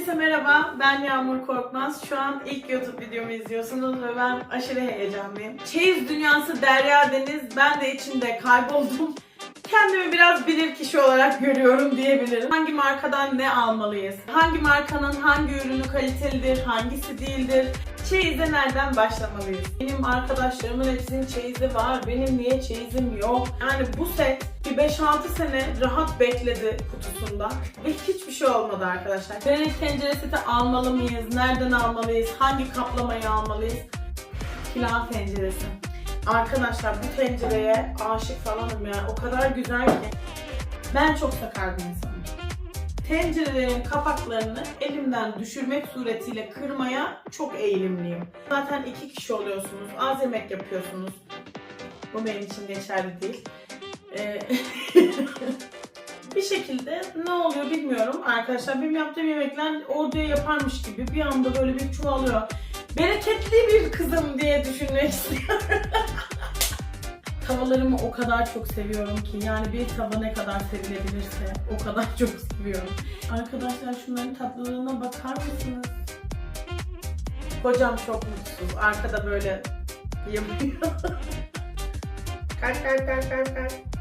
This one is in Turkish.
Herkese merhaba, ben Yağmur Korkmaz. Şu an ilk YouTube videomu izliyorsunuz ve ben aşırı heyecanlıyım. Çeyiz dünyası Derya Deniz, ben de içinde kayboldum. Kendimi biraz bilir kişi olarak görüyorum diyebilirim. Hangi markadan ne almalıyız? Hangi markanın hangi ürünü kalitelidir, hangisi değildir? Çeyiz'e nereden başlamalıyız? Benim arkadaşlarımın hepsinin çeyizi var. Benim niye çeyizim yok? Yani bu set bir 5-6 sene rahat bekledi kutusunda. Ve hiçbir şey olmadı arkadaşlar. Granit tencere seti almalı mıyız? Nereden almalıyız? Hangi kaplamayı almalıyız? Pilav tenceresi. Arkadaşlar bu tencereye aşık falanım ya. O kadar güzel ki. Ben çok sakar bir insanım. Tencerelerin kapaklarını elimden düşürmek suretiyle kırmaya çok eğilimliyim. Zaten iki kişi oluyorsunuz. Az yemek yapıyorsunuz. Bu benim için geçerli değil. Ee, bir şekilde ne oluyor bilmiyorum arkadaşlar. Benim yaptığım yemekler orada yaparmış gibi bir anda böyle bir çoğalıyor. Bereketli bir kızım diye düşünmek istiyorum. Tavalarımı o kadar çok seviyorum ki yani bir tava ne kadar sevilebilirse o kadar çok seviyorum. Arkadaşlar şunların tatlılığına bakar mısınız? Kocam çok mutsuz. Arkada böyle yapıyor. kalk kalk kalk kalk kalk.